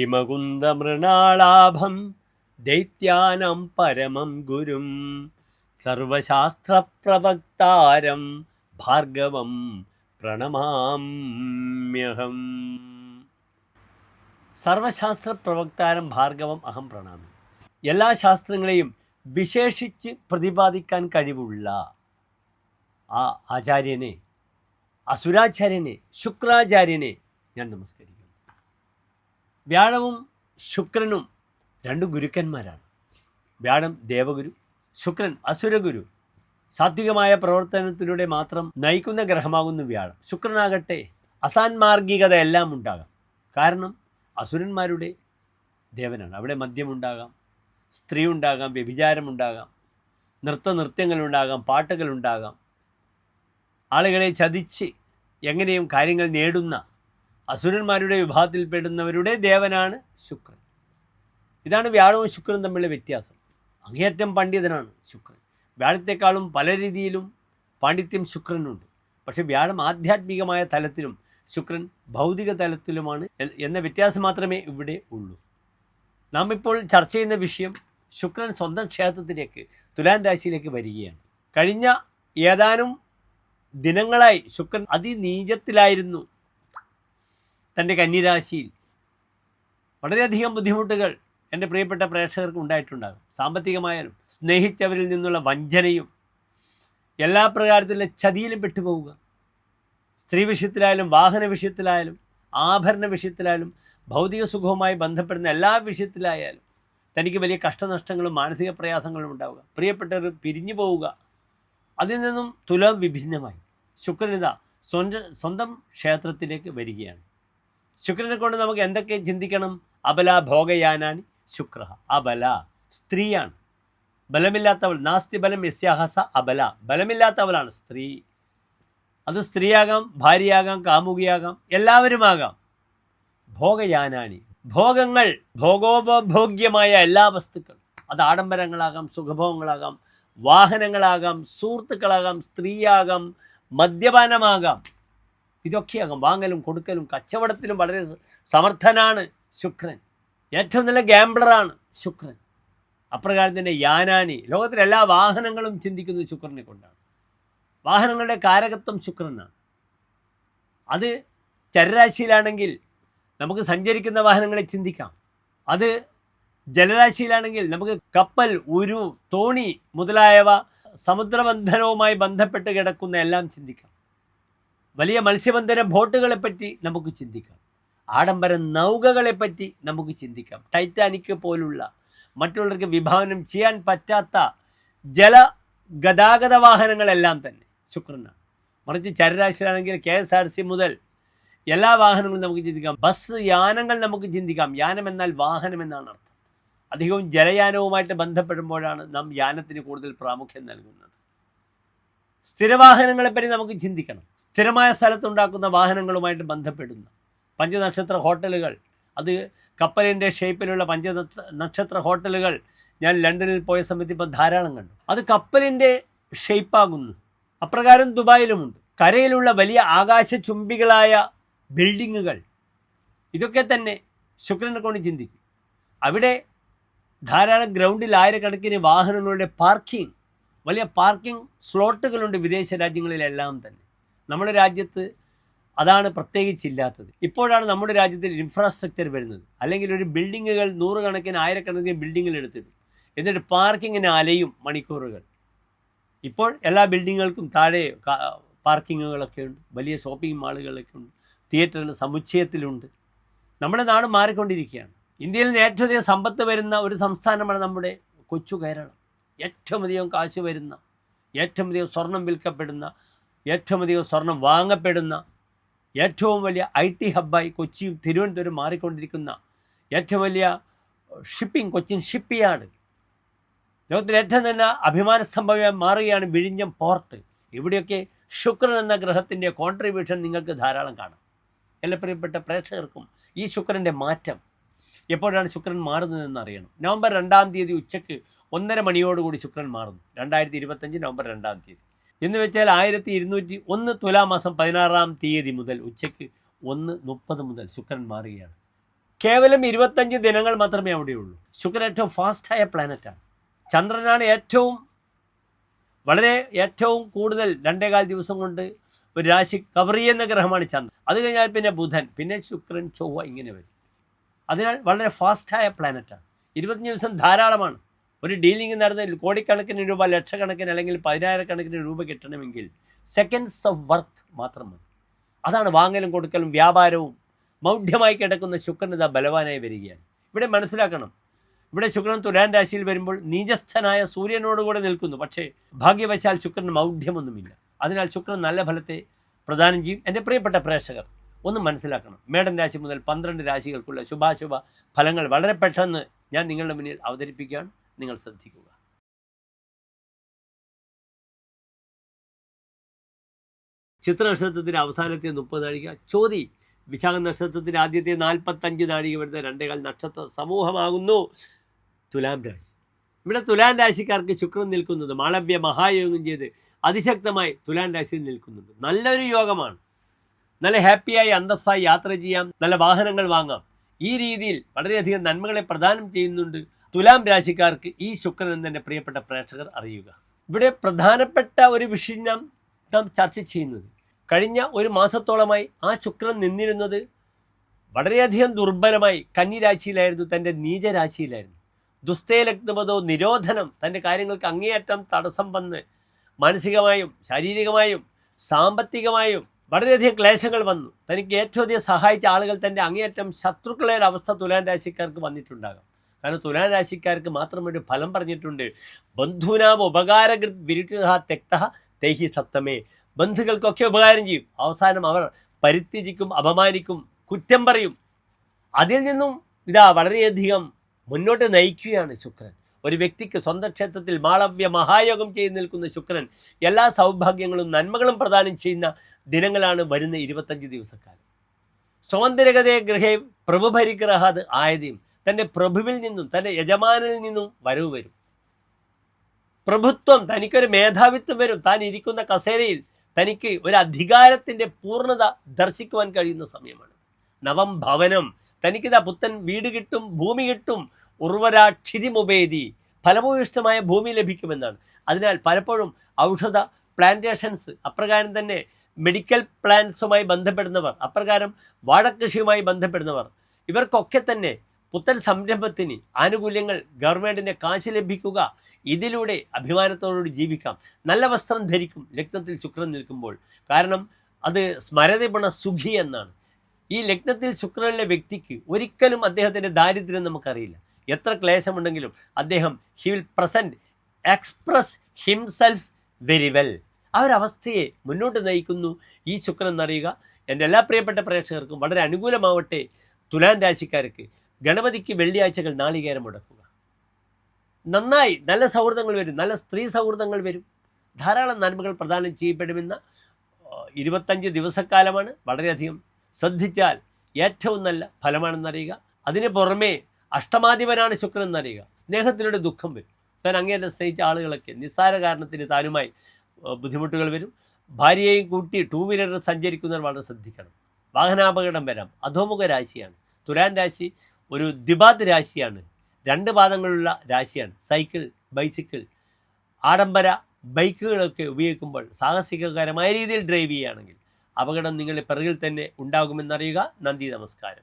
ഹിമകുന്ദമൃണാളാഭം ദൈത്യാനം പരമം ഗുരും സർവശാസ്ത്രപ്രവക്താരം ഭാർഗവം പ്രണമാമ്യഹം. സർവശാസ്ത്ര പ്രവക്താരം ഭാർഗവം അഹം പ്രണാമി. എല്ലാ ശാസ്ത്രങ്ങളെയും വിശേഷിച്ച് പ്രതിപാദിക്കാൻ കഴിവുള്ള ആ ആചാര്യനെ അസുരാചാര്യനെ ശുക്രാചാര്യനെ ഞാൻ നമസ്കരിക്കുന്നു. വ്യാഴവും ശുക്രനും രണ്ട് ഗുരുക്കന്മാരാണ്. വ്യാഴം ദേവഗുരു ശുക്രൻ അസുരഗുരു. സാത്വികമായ പ്രവർത്തനത്തിലൂടെ മാത്രം നയിക്കുന്ന ഗ്രഹമാകുന്നു വ്യാഴം. ശുക്രനാകട്ടെ അസാൻമാർഗികത എല്ലാം ഉണ്ടാകാം. കാരണം അസുരന്മാരുടെ ദേവനാണ്. അവിടെ മദ്യമുണ്ടാകാം സ്ത്രീ ഉണ്ടാകാം വ്യഭിചാരമുണ്ടാകാം നൃത്ത നൃത്യങ്ങളുണ്ടാകാം പാട്ടുകളുണ്ടാകാം. ആളുകളെ ചതിച്ച് എങ്ങനെയും കാര്യങ്ങൾ നേടുന്ന അസുരന്മാരുടെ വിഭാഗത്തിൽപ്പെടുന്നവരുടെ ദേവനാണ് ശുക്രൻ. ഇതാണ് വ്യാഴവും ശുക്രനും തമ്മിലുള്ള വ്യത്യാസം. അങ്ങേയറ്റം പണ്ഡിതനാണ് ശുക്രൻ. വ്യാഴത്തെക്കാളും പല രീതിയിലും പാണ്ഡിത്യം ശുക്രനുണ്ട്. പക്ഷേ വ്യാഴം ആധ്യാത്മികമായ തലത്തിലും ശുക്രൻ ഭൗതിക തലത്തിലുമാണ് എന്ന വ്യത്യാസം മാത്രമേ ഇവിടെ ഉള്ളൂ. നാം ഇപ്പോൾ ചർച്ച ചെയ്യുന്ന വിഷയം ശുക്രൻ സ്വന്തം ക്ഷേത്രത്തിലേക്ക് തുലാൻ രാശിയിലേക്ക് വരികയാണ്. കഴിഞ്ഞ ഏതാനും ദിനങ്ങളായി ശുക്രൻ അതിനീചത്തിലായിരുന്നു. തന്റെ കന്നിരാശിയിൽ വളരെയധികം ബുദ്ധിമുട്ടുകൾ എന്റെ പ്രിയപ്പെട്ട പ്രേക്ഷകർക്ക് ഉണ്ടായിട്ടുണ്ടാകും. സാമ്പത്തികമായാലും സ്നേഹിച്ചവരിൽ നിന്നുള്ള വഞ്ചനയും എല്ലാ പ്രകാരത്തിലുള്ള ചതിയിലും പെട്ടുപോവുക. സ്ത്രീ വിഷയത്തിലായാലും വാഹന വിഷയത്തിലായാലും ആഭരണ വിഷയത്തിലായാലും ഭൗതിക സുഖവുമായി ബന്ധപ്പെടുന്ന എല്ലാ വിഷയത്തിലായാലും തനിക്ക് വലിയ കഷ്ടനഷ്ടങ്ങളും മാനസിക പ്രയാസങ്ങളും ഉണ്ടാവുക. പ്രിയപ്പെട്ടവർ പിരിഞ്ഞു പോവുക. അതിൽ നിന്നും തുലം വിഭിന്നമായി. ശുക്രനിത സ്വന്തം സ്വന്തം ക്ഷേത്രത്തിലേക്ക് വരികയാണ്. ശുക്രനെ കൊണ്ട് നമുക്ക് എന്തൊക്കെ ചിന്തിക്കണം? അബല ഭോഗയാനാനി ശുക്ര അബല സ്ത്രീയാണ്. ബലമില്ലാത്തവൾ നാസ്തി ബലം യസ്യാഹസ അബല. ബലമില്ലാത്തവളാണ് സ്ത്രീ. അത് സ്ത്രീയാകാം ഭാര്യയാകാം കാമുകിയാകാം എല്ലാവരുമാകാം. ഭോഗയാനാനി. ഭോഗങ്ങൾ ഭോഗോപഭോഗ്യമായ എല്ലാ വസ്തുക്കളും. അത് ആഡംബരങ്ങളാകാം സുഖഭോഗങ്ങളാകാം വാഹനങ്ങളാകാം സുഹൃത്തുക്കളാകാം സ്ത്രീയാകാം മദ്യപാനമാകാം. ഇതൊക്കെയാകാം വാങ്ങലും കൊടുക്കലും കച്ചവടത്തിലും വളരെ സമർത്ഥനാണ് ശുക്രൻ. ഏറ്റവും നല്ല ഗാംബ്ലറാണ് ശുക്രൻ. അപ്രകാരം തന്നെ യാനാനി. ലോകത്തിലെ എല്ലാ വാഹനങ്ങളും ചിന്തിക്കുന്നത് ശുക്രനെ കൊണ്ടാണ്. വാഹനങ്ങളുടെ കാരകത്വം ശുക്രനാണ്. അത് ചരരാശിയിലാണെങ്കിൽ നമുക്ക് സഞ്ചരിക്കുന്ന വാഹനങ്ങളെ ചിന്തിക്കാം. അത് ജലരാശിയിലാണെങ്കിൽ നമുക്ക് കപ്പൽ ഉരു തോണി മുതലായവ സമുദ്രബന്ധനവുമായി ബന്ധപ്പെട്ട് കിടക്കുന്ന എല്ലാം ചിന്തിക്കാം. വലിയ മത്സ്യബന്ധന ബോട്ടുകളെ പറ്റി നമുക്ക് ചിന്തിക്കാം. ആഡംബര നൗകകളെപ്പറ്റി നമുക്ക് ചിന്തിക്കാം. ടൈറ്റാനിക് പോലുള്ള മറ്റുള്ളവർക്ക് വിഭാവനം ചെയ്യാൻ പറ്റാത്ത ജല ഗതാഗത വാഹനങ്ങളെല്ലാം തന്നെ. ശുക്രനാണ്. മറിച്ച് ചരരാശിയിലാണെങ്കിൽ കെ എസ് ആർ സി മുതൽ എല്ലാ വാഹനങ്ങളും നമുക്ക് ചിന്തിക്കാം. ബസ് യാനങ്ങൾ നമുക്ക് ചിന്തിക്കാം. യാനം എന്നാൽ വാഹനം എന്നാണ് അർത്ഥം. അധികവും ജലയാനവുമായിട്ട് ബന്ധപ്പെടുമ്പോഴാണ് നാം യാനത്തിന് കൂടുതൽ പ്രാമുഖ്യം നൽകുന്നത്. സ്ഥിരവാഹനങ്ങളെപ്പറ്റി നമുക്ക് ചിന്തിക്കണം. സ്ഥിരമായ സ്ഥലത്തുണ്ടാക്കുന്ന വാഹനങ്ങളുമായിട്ട് ബന്ധപ്പെടുന്ന. പഞ്ചനക്ഷത്ര ഹോട്ടലുകൾ അത് കപ്പലിന്റെ ഷേപ്പിലുള്ള പഞ്ച നക്ഷത്ര ഹോട്ടലുകൾ ഞാൻ ലണ്ടനിൽ പോയ സമയത്ത് ഇപ്പം ധാരാളം കണ്ടു. അത് കപ്പലിന്റെ ഷേപ്പാകുന്നു. അപ്രകാരം ദുബായിലുമുണ്ട്. കരയിലുള്ള വലിയ ആകാശ ചുംബികളായ ബിൽഡിങ്ങുകൾ. ഇതൊക്കെ തന്നെ ശുക്രനെ കൊണ്ട് ചിന്തിക്കും. അവിടെ ധാരാളം ഗ്രൗണ്ടിൽ ആയിരക്കണക്കിന് വാഹനങ്ങളുടെ പാർക്കിംഗ് വലിയ പാർക്കിംഗ് സ്ലോട്ടുകളുണ്ട് വിദേശ രാജ്യങ്ങളിലെല്ലാം തന്നെ. നമ്മുടെ രാജ്യത്ത് അതാണ് പ്രത്യേകിച്ചില്ലാത്തത്. ഇപ്പോഴാണ് നമ്മുടെ രാജ്യത്തിൽ ഇൻഫ്രാസ്ട്രക്ചർ വരുന്നത്. അല്ലെങ്കിൽ ഒരു ബിൽഡിങ്ങുകൾ നൂറുകണക്കിന് ആയിരക്കണക്കിന് ബിൽഡിങ്ങുകൾ എടുത്തിട്ട് എന്നിട്ട് പാർക്കിങ്ങിന് അലയും മണിക്കൂറുകൾ. ഇപ്പോൾ എല്ലാ ബിൽഡിങ്ങുകൾക്കും താഴെ പാർക്കിങ്ങുകളൊക്കെ ഉണ്ട്. വലിയ ഷോപ്പിംഗ് മാളുകളൊക്കെ ഉണ്ട്. തിയേറ്ററിന് സമുച്ചയത്തിലുണ്ട്. നമ്മുടെ നാട് മാറിക്കൊണ്ടിരിക്കുകയാണ്. ഇന്ത്യയിൽ ഏറ്റവും അധികം സമ്പത്ത് വരുന്ന ഒരു സംസ്ഥാനമാണ് നമ്മുടെ കൊച്ചു കേരളം. ഏറ്റവും അധികം കാശ് വരുന്ന ഏറ്റവും അധികം സ്വർണം വിൽക്കപ്പെടുന്ന ഏറ്റവും അധികം സ്വർണം വാങ്ങപ്പെടുന്ന ഏറ്റവും വലിയ ഐ ടി ഹബ്ബായി കൊച്ചിയും തിരുവനന്തപുരം മാറിക്കൊണ്ടിരിക്കുന്ന ഏറ്റവും വലിയ ഷിപ്പിംഗ് കൊച്ചിൻ ഷിപ്പ് യാർഡ് ലോകത്തിലെ ഏറ്റവും തന്നെ അഭിമാന സംഭവമായി മാറുകയാണ് വിഴിഞ്ഞം പോർട്ട്. ഇവിടെയൊക്കെ ശുക്രൻ എന്ന ഗ്രഹത്തിന്റെ കോൺട്രിബ്യൂഷൻ നിങ്ങൾക്ക് ധാരാളം കാണാം. എല്ലാ പ്രിയപ്പെട്ട പ്രേക്ഷകർക്കും ഈ ശുക്രന്റെ മാറ്റം എപ്പോഴാണ് ശുക്രൻ മാറുന്നതെന്ന് അറിയണം. നവംബർ രണ്ടാം തീയതി ഉച്ചയ്ക്ക് ഒന്നര മണിയോടുകൂടി ശുക്രൻ മാറുന്നു. രണ്ടായിരത്തി ഇരുപത്തഞ്ച് നവംബർ രണ്ടാം തീയതി. എന്ന് വെച്ചാൽ ആയിരത്തി ഇരുന്നൂറ്റി ഒന്ന് തുലാമാസം പതിനാറാം തീയതി മുതൽ ഉച്ചയ്ക്ക് ഒന്ന് മുപ്പത് മുതൽ ശുക്രൻ മാറുകയാണ്. കേവലം ഇരുപത്തഞ്ച് ദിനങ്ങൾ മാത്രമേ അവിടെയുള്ളൂ. ശുക്രൻ ഏറ്റവും ഫാസ്റ്റായ പ്ലാനറ്റാണ്. ചന്ദ്രനാണ് ഏറ്റവും വളരെ ഏറ്റവും കൂടുതൽ രണ്ടേകാൽ ദിവസം കൊണ്ട് ഒരു രാശി കവർ ചെയ്യുന്ന ഗ്രഹമാണ് ചന്ദ്രൻ. അത് കഴിഞ്ഞാൽ പിന്നെ ബുധൻ പിന്നെ ശുക്രൻ ചൊവ്വ ഇങ്ങനെ വരും. അതിനാൽ വളരെ ഫാസ്റ്റായ പ്ലാനറ്റാണ്. ഇരുപത്തഞ്ച് ദിവസം ധാരാളമാണ്. ഒരു ഡീലിംഗ് നടന്ന കോടിക്കണക്കിന് രൂപ ലക്ഷക്കണക്കിന് അല്ലെങ്കിൽ പതിനായിരക്കണക്കിന് രൂപ കിട്ടണമെങ്കിൽ സെക്കൻഡ്സ് ഓഫ് വർക്ക് മാത്രം മതി. അതാണ് വാങ്ങലും കൊടുക്കലും വ്യാപാരവും. മൗഢ്യമായി കിടക്കുന്ന ശുക്രൻ ഇതാ ബലവാനായി വരികയാണ്. ഇവിടെ മനസ്സിലാക്കണം. ഇവിടെ ശുക്രൻ തുലാൻ രാശിയിൽ വരുമ്പോൾ നീചസ്ഥനായ സൂര്യനോടുകൂടെ നിൽക്കുന്നു. പക്ഷേ ഭാഗ്യവശാൽ ശുക്രൻ മൗഢ്യമൊന്നുമില്ല. അതിനാൽ ശുക്രൻ നല്ല ഫലത്തെ പ്രദാനം ചെയ്യും. എന്റെ പ്രിയപ്പെട്ട പ്രേക്ഷകർ ഒന്ന് മനസ്സിലാക്കണം. മേടൻ രാശി മുതൽ പന്ത്രണ്ട് രാശികൾക്കുള്ള ശുഭാശുഭ ഫലങ്ങൾ വളരെ പെട്ടെന്ന് ഞാൻ നിങ്ങളുടെ മുന്നിൽ അവതരിപ്പിക്കുകയാണ് നിങ്ങൾ ശ്രദ്ധിക്കുക. ചിത്ര നക്ഷത്രത്തിന്റെ അവസാനത്തെ മുപ്പത് നാഴിക ചോതി വിശാഖ നക്ഷത്രത്തിന്റെ ആദ്യത്തെ നാൽപ്പത്തഞ്ച് നാഴിക വരുന്ന രണ്ടേകാൽ നക്ഷത്ര സമൂഹമാകുന്നു. തുലാം രാശി. ഇവിടെ തുലാം രാശിക്കാർക്ക് ശുക്രൻ നിൽക്കുന്നത് മാളവ്യ മഹായോഗം ചെയ്ത് അതിശക്തമായി തുലാം രാശിയിൽ നിൽക്കുന്നുണ്ട്. നല്ലൊരു യോഗമാണ്. നല്ല ഹാപ്പിയായി അന്തസ്സായി യാത്ര ചെയ്യാം നല്ല വാഹനങ്ങൾ വാങ്ങാം. ഈ രീതിയിൽ വളരെയധികം നന്മകളെ പ്രദാനം ചെയ്യുന്നുണ്ട് തുലാം രാശിക്കാർക്ക് ഈ ശുക്രൻ എന്നെ പ്രിയപ്പെട്ട പ്രേക്ഷകർ അറിയുക. ഇവിടെ പ്രധാനപ്പെട്ട ഒരു വിഷയം നാം നാം ചർച്ച ചെയ്യുന്നത്. കഴിഞ്ഞ ഒരു മാസത്തോളമായി ആ ശുക്രൻ നിന്നിരുന്നത് വളരെയധികം ദുർബലമായി കന്നിരാശിയിലായിരുന്നു തന്റെ നീചരാശിയിലായിരുന്നു ദുസ്തേലഗ്നമതോ നിരോധനം തന്റെ കാര്യങ്ങൾക്ക് അങ്ങേയറ്റം തടസ്സം വന്ന് മാനസികമായും ശാരീരികമായും സാമ്പത്തികമായും വളരെയധികം ക്ലേശങ്ങൾ വന്നു. തനിക്ക് ഏറ്റവും അധികം സഹായിച്ച ആളുകൾ തന്റെ അങ്ങേയറ്റം ശത്രുക്കളെ അവസ്ഥ തുലാൻ രാശിക്കാർക്ക് വന്നിട്ടുണ്ടാകാം. കാരണം തുലാൻ രാശിക്കാർക്ക് മാത്രം ഒരു ഫലം പറഞ്ഞിട്ടുണ്ട്. ബന്ധുനാം ഉപകാരകൃത് വിരുദ്ധ തെക്ത തേഹി സപ്തമേ. ബന്ധുക്കൾക്കൊക്കെ ഉപകാരം ചെയ്യും. അവസാനം അവർ പരിത്യജിക്കും അപമാനിക്കും കുറ്റം പറയും. അതിൽ നിന്നും ഇതാ വളരെയധികം മുന്നോട്ട് നയിക്കുകയാണ് ശുക്രൻ. ഒരു വ്യക്തിക്ക് സ്വന്തം ക്ഷേത്രത്തിൽ മാളവ്യ മഹായോഗം ചെയ്ത് നിൽക്കുന്ന ശുക്രൻ എല്ലാ സൗഭാഗ്യങ്ങളും നന്മകളും പ്രദാനം ചെയ്യുന്ന ദിനങ്ങളാണ് വരുന്ന ഇരുപത്തഞ്ച് ദിവസക്കാലം. സ്വാതന്ത്ര്യകഥയെ ഗൃഹേ പ്രഭുഭരിഗ്രഹാത് ആയതയും തന്റെ പ്രഭുവിൽ നിന്നും തന്റെ യജമാനിൽ നിന്നും വരവ് വരും. പ്രഭുത്വം തനിക്കൊരു മേധാവിത്വം വരും. താൻ ഇരിക്കുന്ന കസേരയിൽ തനിക്ക് ഒരു അധികാരത്തിന്റെ പൂർണത ദർശിക്കുവാൻ കഴിയുന്ന സമയമാണ്. നവം ഭവനം തനിക്കിതാ പുത്തൻ വീട് കിട്ടും ഭൂമി കിട്ടും ഉർവരാക്ഷിതിമുപേതി ഫലഭൂയിഷ്ടമായ ഭൂമി ലഭിക്കുമെന്നാണ്. അതിനാൽ പലപ്പോഴും ഔഷധ പ്ലാന്റേഷൻസ് അപ്രകാരം തന്നെ മെഡിക്കൽ പ്ലാന്റ്സുമായി ബന്ധപ്പെടുന്നവർ അപ്രകാരം വാഴക്കൃഷിയുമായി ബന്ധപ്പെടുന്നവർ ഇവർക്കൊക്കെ തന്നെ പുത്തൻ സംരംഭത്തിന് ആനുകൂല്യങ്ങൾ ഗവൺമെന്റിന്റെ കാശ് ലഭിക്കുക ഇതിലൂടെ അഭിമാനത്തോടുകൂടി ജീവിക്കാം. നല്ല വസ്ത്രം ധരിക്കും രക്തത്തിൽ ശുക്രൻ നിൽക്കുമ്പോൾ. കാരണം അത് സ്മരതപുണ സുഖി എന്നാണ്. ഈ ലഗ്നത്തിൽ ശുക്രനിലെ വ്യക്തിക്ക് ഒരിക്കലും അദ്ദേഹത്തിന്റെ ദാരിദ്ര്യം നമുക്കറിയില്ല. എത്ര ക്ലേശമുണ്ടെങ്കിലും അദ്ദേഹം he will present express himself very well ആ ഒരു അവസ്ഥയെ മുന്നോട്ട് നയിക്കുന്നു ഈ ശുക്രൻ എന്നറിയുക. എന്റെ എല്ലാ പ്രിയപ്പെട്ട പ്രേക്ഷകർക്കും വളരെ അനുകൂലമാവട്ടെ തുലാൻ രാശിക്കാർക്ക് ഗണപതിക്ക് വെള്ളിയാഴ്ചകൾ നാളികേരം മുടക്കുക. നന്നായി നല്ല സൗഹൃദങ്ങൾ വരും. നല്ല സ്ത്രീ സൗഹൃദങ്ങൾ വരും. ധാരാളം നന്മകൾ പ്രദാനം ചെയ്യപ്പെടുമെന്ന ഇരുപത്തഞ്ച് ദിവസക്കാലമാണ് വളരെയധികം ശ്രദ്ധിച്ചാൽ ഏറ്റവും നല്ല ഫലമാണെന്നറിയുക. അതിന് പുറമേ അഷ്ടമാധിപനാണ് ശുക്രൻ എന്നറിയുക. സ്നേഹത്തിലൂടെ ദുഃഖം വരും. താൻ അങ്ങേയറ്റം സ്നേഹിച്ച ആളുകളൊക്കെ നിസ്സാര കാരണത്തിന് താനുമായി ബുദ്ധിമുട്ടുകൾ വരും. ഭാര്യയെയും കൂട്ടി ടൂ വീലറിൽ സഞ്ചരിക്കുന്നവർ വളരെ ശ്രദ്ധിക്കണം. വാഹനാപകടം വരാം. അധോമുഖ രാശിയാണ്. തുലാൻ രാശി ഒരു ദ്വിപാദ് രാശിയാണ്. രണ്ട് പാദങ്ങളുള്ള രാശിയാണ്. സൈക്കിൾ ബൈസിക്കിൾ ആഡംബര ബൈക്കുകളൊക്കെ ഉപയോഗിക്കുമ്പോൾ സാഹസികകരമായ രീതിയിൽ ഡ്രൈവ് ചെയ്യുകയാണെങ്കിൽ അപകടം നിങ്ങളുടെ പിറകിൽ തന്നെ ഉണ്ടാകുമെന്നറിയുക. നന്ദി നമസ്കാരം.